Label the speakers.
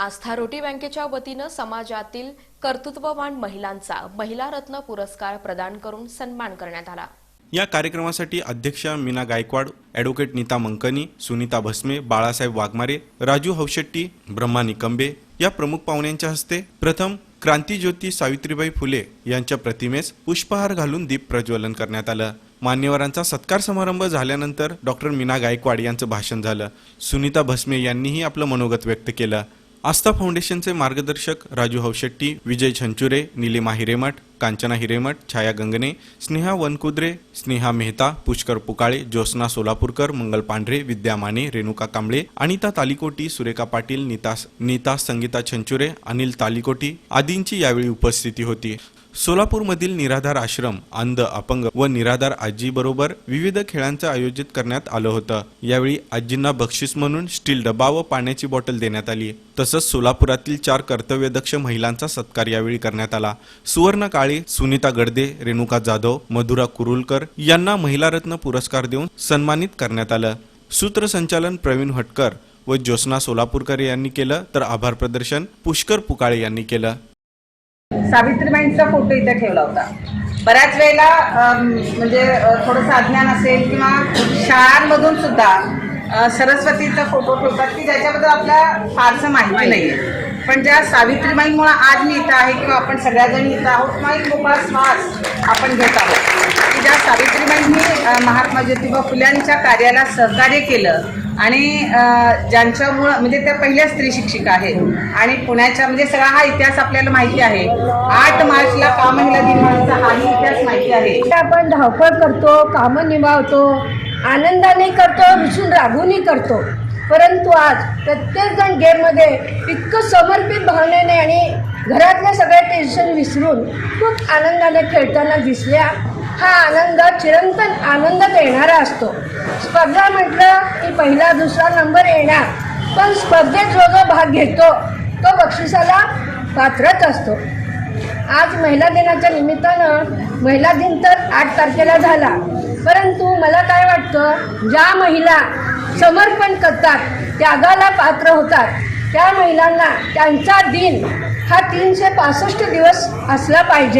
Speaker 1: आस्था रोटी बँकेच्या वतीनं समाजातील कर्तृत्ववान महिलांचा महिला रत्न पुरस्कार प्रदान करून सन्मान करण्यात आला.
Speaker 2: या कार्यक्रमासाठी अध्यक्षा मीना गायकवाड ॲडव्होकेट नीता मंकनी सुनीता भस्मे बाळासाहेब वाघमारे राजू हौशेट्टी ब्रह्मा निकंबे या प्रमुख पाहुण्यांच्या हस्ते प्रथम क्रांतीज्योती सावित्रीबाई फुले यांच्या प्रतिमेस पुष्पहार घालून दीप प्रज्वलन करण्यात आलं. मान्यवरांचा सत्कार समारंभ झाल्यानंतर डॉक्टर मीना गायकवाड यांचं भाषण झालं. सुनीता भस्मे यांनीही आपलं मनोगत व्यक्त केलं. आस्था फाउंडेशनचे मार्गदर्शक राजू हौशेट्टी विजय छंचुरे निलिमा हिरेमठ कांचना हिरेमठ छाया गंगणे स्नेहा वनकुद्रे स्नेहा मेहता पुष्कर पुकाळे ज्योत्स्ना सोलापूरकर मंगल पांढरे विद्या माने रेणुका कांबळे अनिता तालिकोटी सुरेखा पाटील नीता नीता संगीता छंचुरे अनिल तालिकोटी आदींची यावेळी उपस्थिती होती. सोलापूरमधील निराधार आश्रम अंध अपंग व निराधार आजीबरोबर विविध खेळांचं आयोजित करण्यात आलं होतं. यावेळी आजींना बक्षीस म्हणून स्टील डबा व पाण्याची बॉटल देण्यात आली. तसंच सोलापुरातील चार कर्तव्यदक्ष महिलांचा सत्कार यावेळी करण्यात आला. सुवर्ण काळे सुनीता गडदे रेणुका जाधव मधुरा कुरुलकर यांना महिलारत्न पुरस्कार देऊन सन्मानित करण्यात आलं. सूत्रसंचालन प्रवीण हटकर व ज्योत्स्ना सोलापूरकर यांनी केलं तर आभार प्रदर्शन पुष्कर पुकाळे यांनी केलं.
Speaker 3: सावित्रीबाईंचा फोटो इथे ठेवला होता. बऱ्याच वेळेला म्हणजे थोडंसं अज्ञान असेल किंवा शाळांमधून सुद्धा सरस्वतीचा फोटो ठेवतात की ज्याच्याबद्दल आपल्याला फारसं माहिती नाही पण ज्या सावित्रीबाईंमुळे आज मी इथं आहे किंवा आपण सगळ्याजणी इथं आहोत किंवा एक मोकळा श्वास आपण घेत आहोत. की ज्या सावित्रीबाईंनी महात्मा ज्योतिबा फुल्यांच्या कार्याला सहकार्य केलं आणि ज्यांच्यामुळं म्हणजे त्या पहिल्या स्त्री शिक्षिका आहेत आणि पुण्याच्या म्हणजे सगळा हा इतिहास आपल्याला माहिती आहे. आठ मार्चला का महिला दिन हाही इतिहास माहिती आहे.
Speaker 4: आपण धावपळ करतो कामं निभावतो आनंदाने करतो विसून रागूनही करतो. परंतु आज प्रत्येकजण गेममध्ये इतकं समर्पित भावनेने आणि घरातल्या सगळ्या टेन्शन विसरून खूप आनंदाने खेळताना दिसल्या. हा आनंद चिरंतन आनंद देणारा असतो. स्पर्धा म्हटलं की पहिला दुसरा नंबर येणार. पण स्पर्धेत जो जो भाग घेतो तो बक्षिसाला पात्रच असतो. आज महिला दिनाच्या निमित्तानं महिला दिन तर आठ तारखेला झाला. परंतु मला काय वाटतं ज्या महिला समर्पण करतात त्यागाला पात्र होतात. त्या महिलांना त्यांचा दिन हा तीनशे पासष्ट दिवस असला पाहिजे.